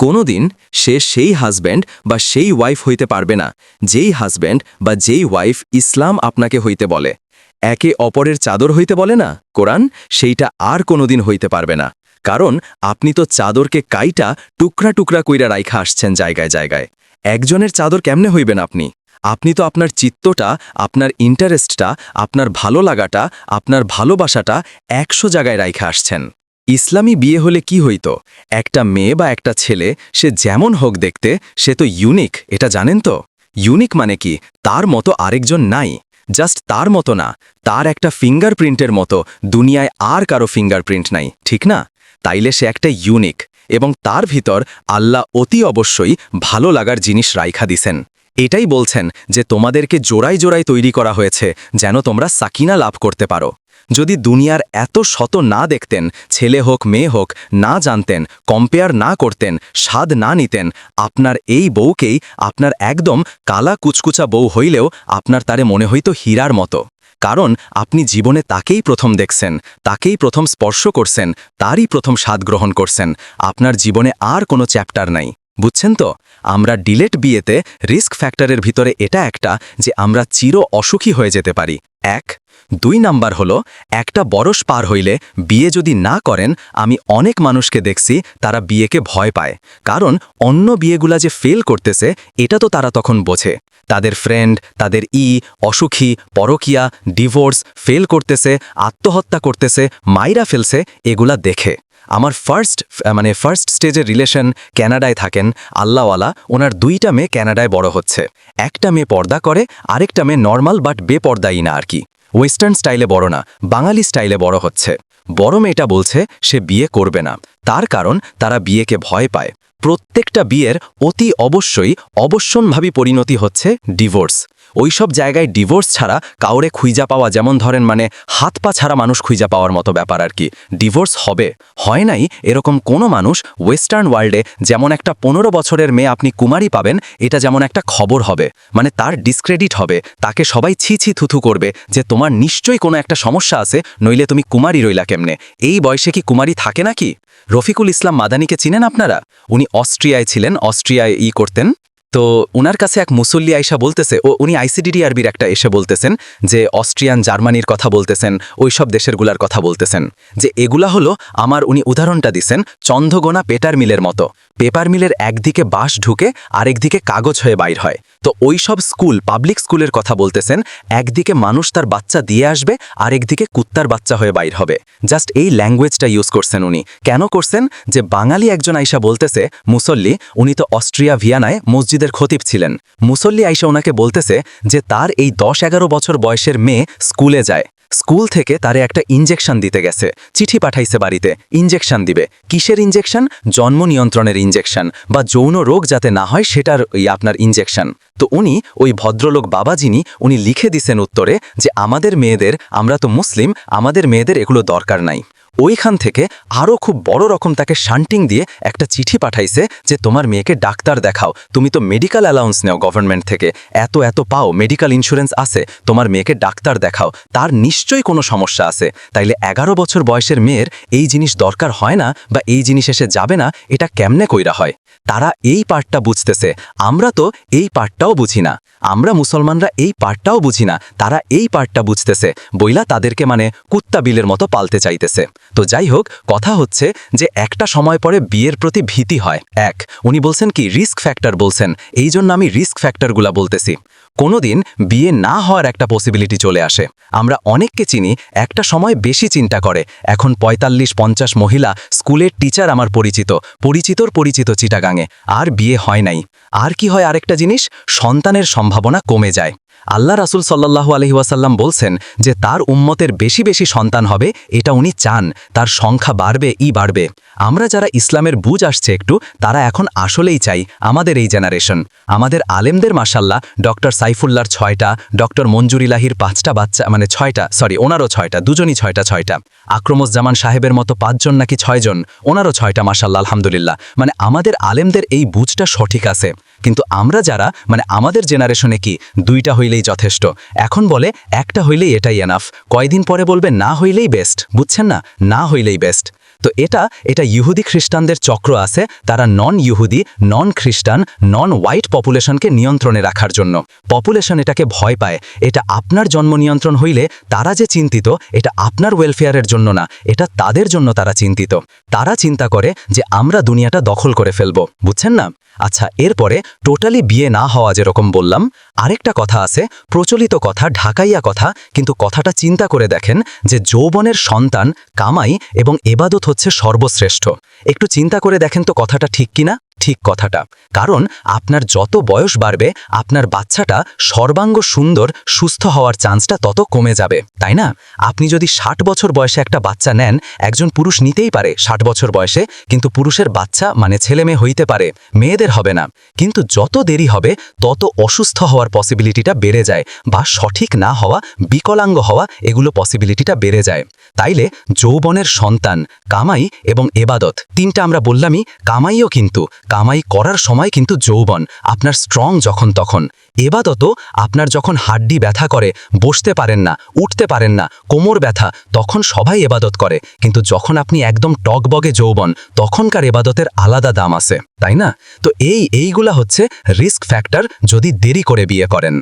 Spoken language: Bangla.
কোনোদিন সে সেই হাজব্যান্ড বা সেই ওয়াইফ হইতে পারবে না, যেই হাজব্যান্ড বা যেই ওয়াইফ ইসলাম আপনাকে হইতে বলে। একে অপরের চাদর হইতে বলে না, কোরআন সেইটা আর কোনোদিন হইতে পারবে না। কারণ আপনি তো চাদরকে কাইটা টুকরা টুকরা কইরা রাইখা আসছেন জায়গায় জায়গায়। একজনের চাদর কেমনে হইবেন আপনি? আপনি তো আপনার চিত্তটা, আপনার ইন্টারেস্টটা আপনার ভালো লাগাটা, আপনার ভালোবাসাটা একশো জায়গায় রাইখা আসছেন। ইসলামী বিয়ে হলে কি হইত? একটা মেয়ে বা একটা ছেলে, সে যেমন হোক দেখতে, সে তো ইউনিক এটা জানেন তো? ইউনিক মানে কি? তার মতো আরেকজন নাই। জাস্ট তার মতো না। তার একটা ফিঙ্গারপ্রিন্টের মতো। দুনিয়ায় আর কারও ফিঙ্গারপ্রিন্ট নাই, ঠিক না? তাইলে সে একটা ইউনিক এবং তার ভিতর আল্লাহ অতি অবশ্যই ভালো লাগার জিনিস রাইখা দিছেন। এটাই বলছেন যে তোমাদেরকে জোড়াই জোড়াই তৈরি করা হয়েছে, যেন তোমরা সাকিনা লাভ করতে পারো। যদি দুনিয়ার এত শত না দেখতেন, ছেলে হোক, মেয়ে হোক, না জানতেন কম্পেয়ার না করতেন, স্বাদ না নিতেন, আপনার এই বউকেই আপনার একদম কালা কুচকুচা বউ হইলেও আপনার তারে মনে হইতো হীরার মতো। কারণ আপনি জীবনে তাকেই প্রথম দেখছেন, তাকেই প্রথম স্পর্শ করছেন, তারই প্রথম স্বাদ গ্রহণ করছেন, আপনার জীবনে আর কোনো চ্যাপ্টার নাই। বুঝছেন তো? আমরা ডিলেট বিয়েতে রিস্ক ফ্যাক্টরের ভিতরে এটা একটা যে আমরা চির অসুখী হয়ে যেতে পারি। এক দুই নাম্বার হলো, একটা বরস পার হইলে বিয়ে যদি না করেন, আমি অনেক মানুষকে দেখছি তারা বিয়েকে ভয় পায়। কারণ অন্য বিয়েগুলা যে ফেল করতেছে, এটা তো তারা তখন বোঝে। তাদের ফ্রেন্ড তাদের ই, অসুখী, পরকিয়া ডিভোর্স ফেল করতেছে, আত্মহত্যা করতেছে, মাইরা ফেলছে, এগুলা দেখে। আমার ফার্স্ট মানে ফার্স্ট স্টেজের রিলেশন ক্যানাডায় থাকেন, আল্লাহওয়ালা, ওনার দুইটা মেয়ে ক্যানাডায় বড় হচ্ছে। একটা মেয়ে পর্দা করে, আরেকটা মেয়ে নর্মাল বাট বেপর্দাই না আর কি। ওয়েস্টার্ন স্টাইলে বড় না, বাঙালি স্টাইলে বড় হচ্ছে। বড় মেয়েটা বলছে, সে বিয়ে করবে না। তার কারণ তারা বিয়েকে ভয় পায়। প্রত্যেকটা বিয়ের অতি অবশ্যই অবশ্যনভাবী পরিণতি হচ্ছে ডিভোর্স। ওইসব জায়গায় ডিভোর্স ছাড়া কাউরে খুঁজা পাওয়া যেমন ধরেন মানে হাত পা ছাড়া মানুষ খুঁজা পাওয়ার মতো ব্যাপার আর কি। ডিভোর্স হবে। হয় নাই, এরকম কোনো মানুষ ওয়েস্টার্ন ওয়ার্ল্ডে যেমন একটা পনেরো বছরের মেয়ে আপনি কুমারী পাবেন, এটা যেমন একটা খবর হবে। মানে তার ডিসক্রেডিট হবে, তাকে সবাই ছি ছি থুথু করবে যে তোমার নিশ্চয়ই কোনো একটা সমস্যা আছে, নইলে তুমি কুমারী রইলা কেমনে? এই বয়সে কি কুমারী থাকে নাকি? রফিকুল ইসলাম মাদানিকে চিনেন আপনারা? উনি অস্ট্রিয়ায় ছিলেন, অস্ট্রিয়ায় ই করতেন। তো উনার কাছে এক মুসল্লি আইসা বলতেছে, ও উনি আইসিডিডি আরবির একটা এসে বলতেছেন, যে অস্ট্রিয়ান জার্মানির কথা বলতেছেন ওই সব দেশেরগুলার কথা বলতেছেন, যে এগুলা হলো আমার উনি উদাহরণটা দিছেন, চন্দ্রগোনা পেটার মিলের মতো। পেপার মিলের একদিকে বাঁশ ঢুকে আরেকদিকে কাগজ হয়ে বাইর হয়। তো ওই সব স্কুল, পাবলিক স্কুলের কথা বলতেছেন, একদিকে মানুষ তার বাচ্চা দিয়ে আসবে, আরেকদিকে কুত্তার বাচ্চা হয়ে বাইর হবে। জাস্ট এই ল্যাঙ্গুয়েজটা ইউজ করছেন উনি। কেন করছেন? যে বাঙালি একজন আইসা বলতেছে, মুসল্লি, উনি তো অস্ট্রিয়া ভিয়ানায় মসজিদের খতিব ছিলেন। মুসল্লি আইসা ওনাকে বলতেছে যে তার এই দশ এগারো বছর বয়সের মেয়ে স্কুলে যায়। স্কুল থেকে তারে একটা ইঞ্জেকশন দিতে গেছে। চিঠি পাঠাইছে বাড়িতে। ইঞ্জেকশন দিবে। কিসের ইঞ্জেকশন জন্ম নিয়ন্ত্রণের ইঞ্জেকশন বা যৌন রোগ যাতে না হয় সেটার ওই আপনার ইঞ্জেকশন তো উনি ওই ভদ্রলোক বাবা যিনি, উনি লিখে দিছেন উত্তরে যে আমাদের মেয়েদের, আমরা তো মুসলিম, আমাদের মেয়েদের এগুলো দরকার নাই। ওইখান থেকে আরও খুব বড় রকম তাকে শান্টিং দিয়ে একটা চিঠি পাঠাইছে যে, তোমার মেয়েকে ডাক্তার দেখাও। তুমি তো মেডিকেল অ্যালাউন্স নেও গভর্নমেন্ট থেকে। এত এত পাও মেডিকেল ইন্স্যুরেন্স আছে। তোমার মেয়েকে ডাক্তার দেখাও। তার নিশ্চয়ই কোনো সমস্যা আছে। তাইলে এগারো বছর বয়সের মেয়ের এই জিনিস দরকার হয় না বা এই জিনিস এসে যাবে না, এটা কেমনে কইরা হয়? তারা এই পার্টটা বুঝতেছে। আমরা তো এই পার্টটাও বুঝি না। আমরা মুসলমানরা এই পার্টটাও বুঝি না, তারা এই পার্টটা বুঝতেছে, বইলা তাদেরকে মানে কুত্তা বিলের মতো পালতে চাইতেছে। তো যাই হোক, কথা হচ্ছে যে একটা সময় পরে বিয়ের প্রতি ভীতি হয়। এক, উনি বলছেন কি রিস্ক ফ্যাক্টর বলছেন, এই জন্য আমি রিস্ক ফ্যাক্টরগুলা বলতেছি। কোনোদিন বিয়ে না হওয়ার একটা পসিবিলিটি চলে আসে। আমরা অনেককে চিনি, একটা সময় বেশি চিন্তা করে। এখন পঁয়তাল্লিশ, পঞ্চাশ মহিলা স্কুলের টিচার আমার পরিচিত, পরিচিতর পরিচিত চিটাগাঙে। আর বিয়ে হয় নাই। আর কি হয় আরেকটা জিনিস? সন্তানের সম্ভাবনা কমে যায়। আল্লাহ রাসুল সাল্লাহু আলহিউসাল্লাম বলছেন যে তার উম্মতের বেশি বেশি সন্তান হবে, এটা উনি চান, তার সংখ্যা বাড়বে, ই বাড়বে। আমরা যারা ইসলামের বুঝ আসছে একটু, তারা এখন আসলেই চাই আমাদের এই জেনারেশন। আমাদের আলেমদের মাসাল্লাহ ডক্টর সাইফুল্লার ছয়টা, ডক্টর মঞ্জুরিলাহির পাঁচটা বাচ্চা মানে ছয়টা, সরি, ওনারও ছয়টা, দুজনই ছয়টা ছয়টা। আক্রমোজ্জামান সাহেবের মতো পাঁচজন নাকি ছয়জন, ওনারও ছয়টা মাসাল্লাহ আলহামদুলিল্লাহ। মানে আমাদের আলেমদের এই বুঝটা সঠিক আছে। কিন্তু আমরা যারা মানে আমাদের জেনারেশনে কি, দুইটা হইলেই যথেষ্ট। এখন বলে, একটা হইলেই এটাই এনাফ কয়দিন পরে বলবে, না হইলেই বেস্ট বুঝছেন না? না হইলেই বেস্ট তো এটা এটা ইহুদি খ্রিস্টানদের চক্র আছে, তারা নন ইহুদি নন খ্রিস্টান নন হোয়াইট পপুলেশনকে নিয়ন্ত্রণে রাখার জন্য। পপুলেশন এটাকে ভয় পায়। এটা আপনার জন্ম নিয়ন্ত্রণ হইলে তারা যে চিন্তিত, এটা আপনার ওয়েলফেয়ারের জন্য না, এটা তাদের জন্য তারা চিন্তিত। তারা চিন্তা করে যে আমরা দুনিয়াটা দখল করে ফেলব। বুঝছেন না? আচ্ছা এরপরে টোটালি বিয়ে না হওয়া যেরকম বললাম, আরেকটা কথা আছে, প্রচলিত কথা, ঢাকাইয়া কথা, কিন্তু কথাটা চিন্তা করে দেখেন যে যৌবনের সন্তান কামাই এবং এবাদত হচ্ছে সর্বশ্রেষ্ঠ। একটু চিন্তা করে দেখেন তো কথাটা ঠিক কিনা। ঠিক কথাটা। কারণ আপনার যত বয়স বাড়বে, আপনার বাচ্চাটা সর্বাঙ্গ সুন্দর, সুস্থ হওয়ার চান্সটা তত কমে যাবে, তাই না? আপনি যদি ষাট বছর বয়সে একটা বাচ্চা নেন, একজন পুরুষ নিতেই পারে ষাট বছর বয়সে, কিন্তু পুরুষের বাচ্চা মানে ছেলে মেয়ে হইতে পারে, মেয়েদের হবে না। কিন্তু যত দেরি হবে, তত অসুস্থ হওয়ার পসিবিলিটিটা বেড়ে যায় বা সঠিক না হওয়া, বিকলাঙ্গ হওয়া, এগুলো পসিবিলিটিটা বেড়ে যায়। তাইলে যৌবনের সন্তান, কামাই এবং এবাদত, তিনটা আমরা বললামই, কামাইও কিন্তু। কামাই করার সময় কিন্তু যৌবন, আপনার স্ট্রং যখন তখন। এবাদত আপনার যখন হাড্ডি ব্যথা করে, বসতে পারেন না, উঠতে পারেন না, কোমর ব্যথা, তখন সবাই এবাদত করে। কিন্তু যখন আপনি একদম টকবগে যৌবন, তখনকার এবাদতের আলাদা দাম আছে, তাই না? তো এই, এইগুলা হচ্ছে রিস্ক ফ্যাক্টর যদি দেরি করে বিয়ে করেন।